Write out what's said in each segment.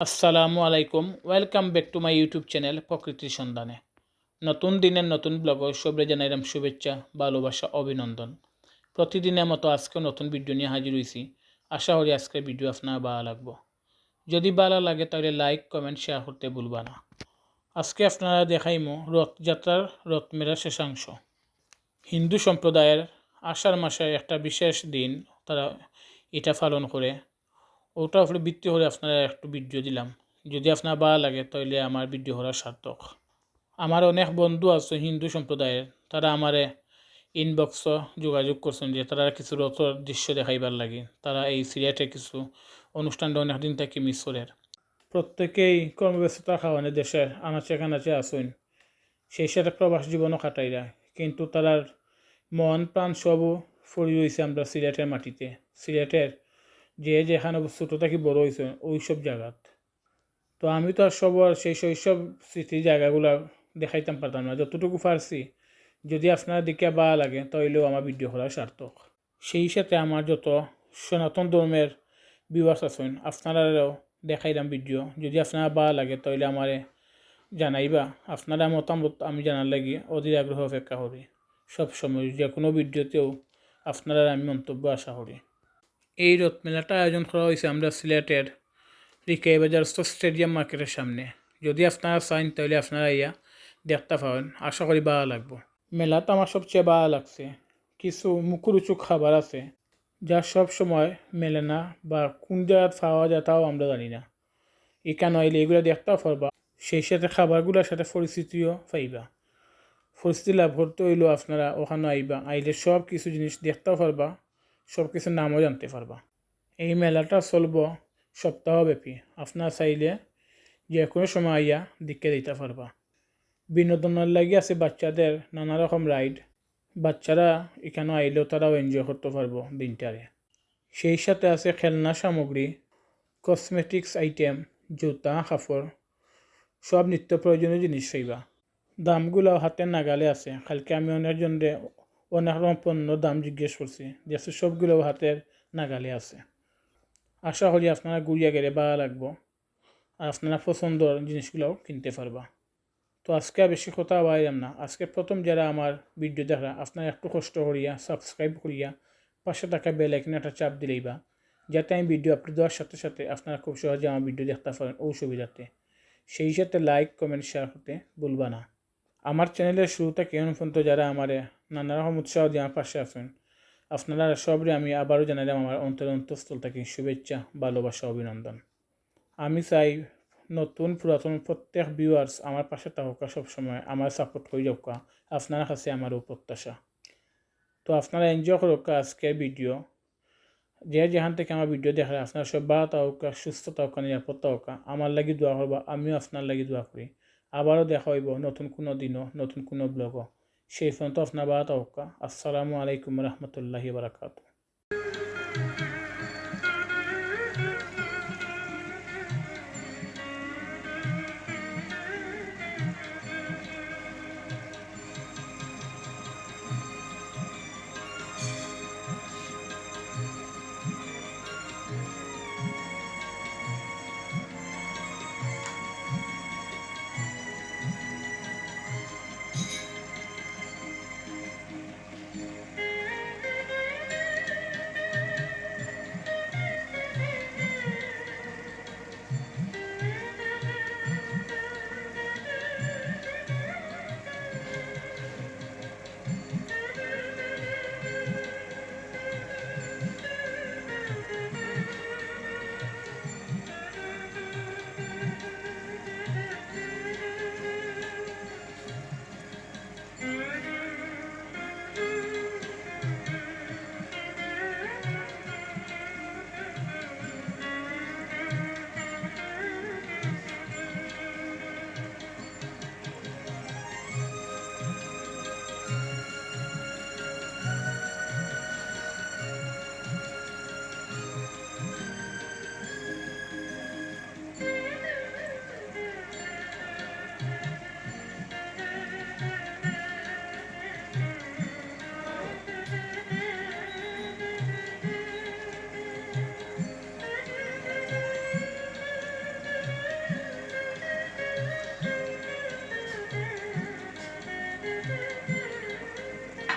আসসালামু আলাইকুম। Welcome back to my YouTube channel প্রকৃতির সন্ধানে। নতুন দিনের নতুন ব্লগ সবরে জানাইলাম শুভেচ্ছা, ভালোবাসা, অভিনন্দন। প্রতিদিনের মতো আজকেও নতুন ভিডিও নিয়ে হাজির হয়েছি আশা করি আজকের ভিডিও আপনার ভালো লাগবো। যদি ভালো লাগে তাহলে লাইক কমেন্ট শেয়ার করতে ভুলবা না। আজকে আপনারা দেখাইমো রথযাত্রার রথমেলার শেষাংশ। হিন্দু সম্প্রদায়ের আষাঢ় মাসে একটা বিশেষ দিন তারা এটা পালন করে। ওটা আসলে ভিত্তি করে আপনারা একটু ভিডিও দিলাম। যদি আপনার ভালো লাগে তাহলে আমার ভিডিও করার সার্থক। আমার অনেক বন্ধু আছে হিন্দু সম্প্রদায়ের, তারা আমারে ইনবক্স যোগাযোগ করছেন যে তারা কিছু রথর দৃশ্য দেখাইবার লাগে। তারা এই সিরিয়াতে কিছু অনুষ্ঠানটা অনেকদিন থেকে মিস করেন প্রত্যেকেই কর্মব্যস্ততা খাওয়ানে দেশের আনাচে কানাচে আসুন সেই সাথে প্রবাস জীবনও কাটাইরা কিন্তু তারার মন, প্রাণ সবও ফরি রয়েছে আমরা সিলেটের মাটিতে। সিলেটের যে যেখানে ছোটো থাকি বড় হয়েছে ওই সব জায়গাত। তো আমি তো আর সবার সেই শৈশব স্মৃতি জায়গাগুলো দেখাইতাম পারতাম না। যতটুকু পারছি, যদি আপনারা দেখে বা লাগে তাহলেও আমার ভিডিও করা সার্থক। সেই সাথে আমার যত সনাতন ধর্মের বিবাস আছেন, আপনারাও দেখাইলাম ভিডিও যদি আপনারা বা লাগে তাহলে আমারে জানাইবা। আপনারা মতামত আমি জানার লাগি। অধীর আগ্রহ অপেক্ষা করি। সবসময় যে কোনো ভিডিওতেও আপনারা আমি মন্তব্য আশা করি। এই রথমেলাটা আয়োজন করা হয়েছে আমরা সিলেটের রিকাই বাজার স্টেডিয়াম মার্কেটের সামনে। যদি আপনারা চান, তাহলে আপনারা ইয়া দেখতে পাবেন। আশা করি ভালো লাগবো। মেলাটা আমার সবচেয়ে ভালো লাগছে। কিছু মুখরুচু খাবার আছে, যা সব সময় মেলে না বা কোন জায়গায় পাওয়া যায় তাও আমরা জানি না। এখানে আইলে এগুলো দেখতেও পারবা। সেই সাথে খাবারগুলোর সাথে পরিস্থিতিও পাইবা। পরিস্থিতি লাভ করতে হইলেও আপনারা ওখানে আইবা। আইলে সব কিছু জিনিস দেখতেও পারবা। সব কিছুর নামও জানতে পারবা। এই মেলাটা চলব সপ্তাহব্যাপী। আপনার চাইলে যে কোনো সময় আইয়া দিকে দিতে পারবা। বিনোদনের লাগি আছে বাচ্চাদের নানা রকম রাইড। বাচ্চারা এখানে আইলেও তারাও এনজয় করতে পারব দিনটারে। সেই সাথে আছে খেলনা সামগ্রী কসমেটিক্স আইটেম জুতা, কাপড়, সব নিত্য প্রয়োজনীয় জিনিস পাইবা দামগুলো হাতের নাগালে আছে। খালকে আমি অনেকজনরে অনেক রকম পণ্য দাম জিজ্ঞেস করছি যেসব সবগুলো হাতের নাগালে আছে। আশা করি আপনারা ঘুরিয়া গেলে ভালো লাগবো। আর আপনারা পছন্দর জিনিসগুলোও কিনতে পারবা। তো আজকে আর বেশি কথা বাইরাম না। আজকে প্রথম যারা আমার ভিডিও দেখা আপনারা একটু কষ্ট করিয়া সাবস্ক্রাইব করিয়া, পাশে থাকা বেল আইকনে একটা চাপ দিলেই বা যাতে আমি ভিডিও আপলোড দেওয়ার সাথে সাথে আপনারা খুব সহজে আমার ভিডিও দেখতে পারেন ও সুবিধাতে সেই সাথে লাইক কমেন্ট শেয়ার করতে ভুলবা না। আমার চ্যানেলের শুরু থেকে এখন পর্যন্ত যারা আমার নানা রকম উৎসাহ দিয়ে আমার পাশে আছেন। আপনারা সবরে আমি আবারও জানালাম আমার অন্তর অন্তঃস্থল থেকে শুভেচ্ছা, ভালোবাসা, অভিনন্দন। আমি চাই নতুন, পুরাতন প্রত্যেক ভিউয়ার্স আমার পাশে থাকা সবসময় আমার সাপোর্ট করে যাওয়া আপনার কাছে আমারও প্রত্যাশা। তো আপনারা এনজয় করুক আজকের ভিডিও যে যেখান থেকে আমার ভিডিও দেখা আপনার সব ভালো থাকা সুস্থ থাকা নিরাপদ থাকা আমার লাগি দোয়া করবা, আমিও আপনার লাগি দোয়া করি। আবারও দেখা হইব নতুন কোনো দিনও, নতুন কোনো ব্লগও সেই পর্যন্ত আপনার ভালো থাকা আসসালামু আলাইকুম রহমতুল্লাহি বারাকাতু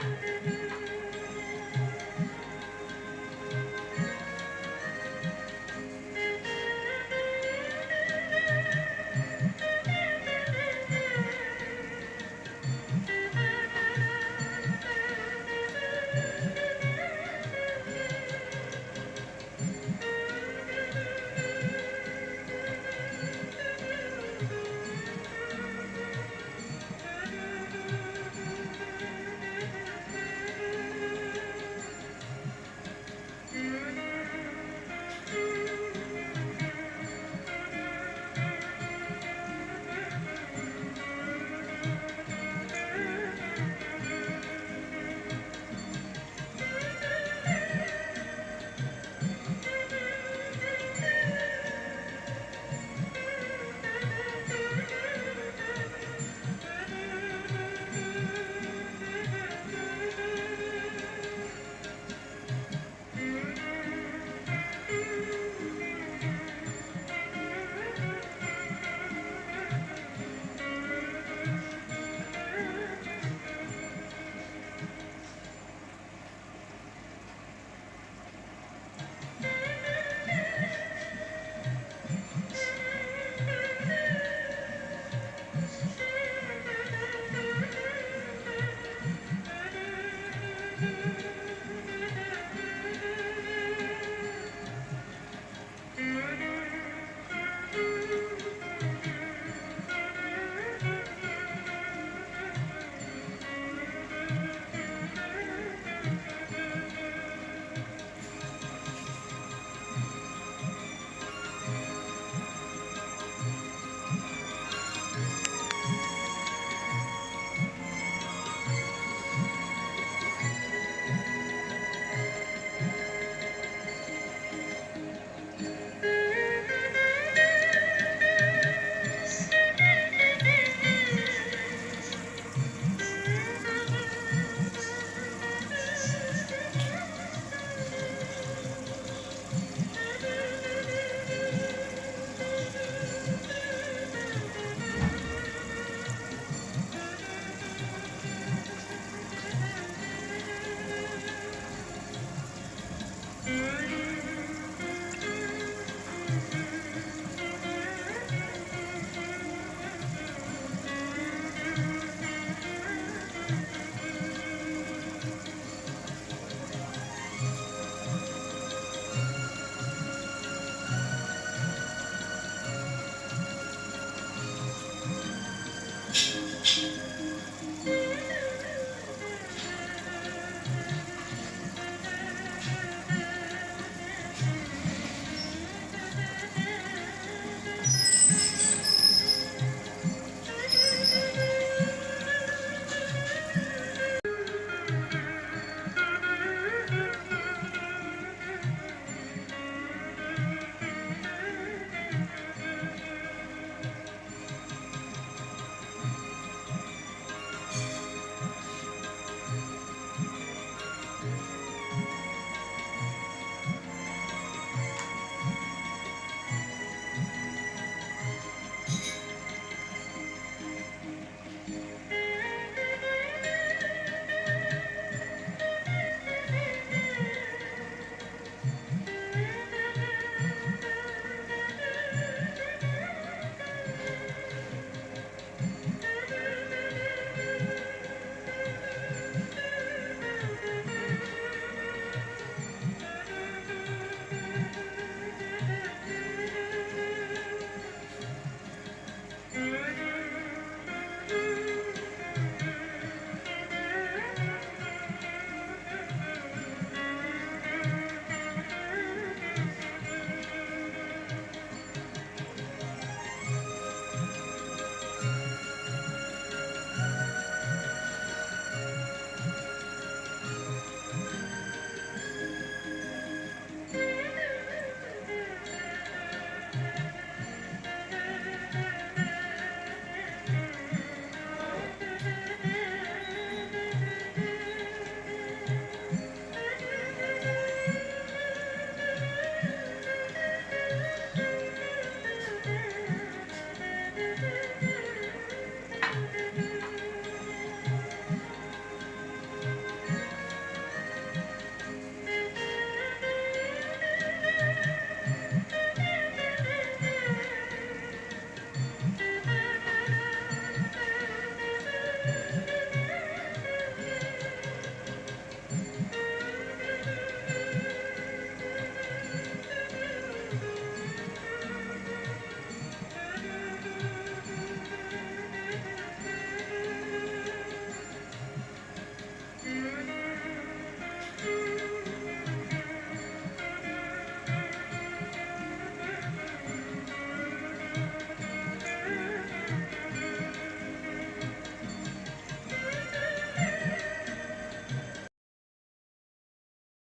Música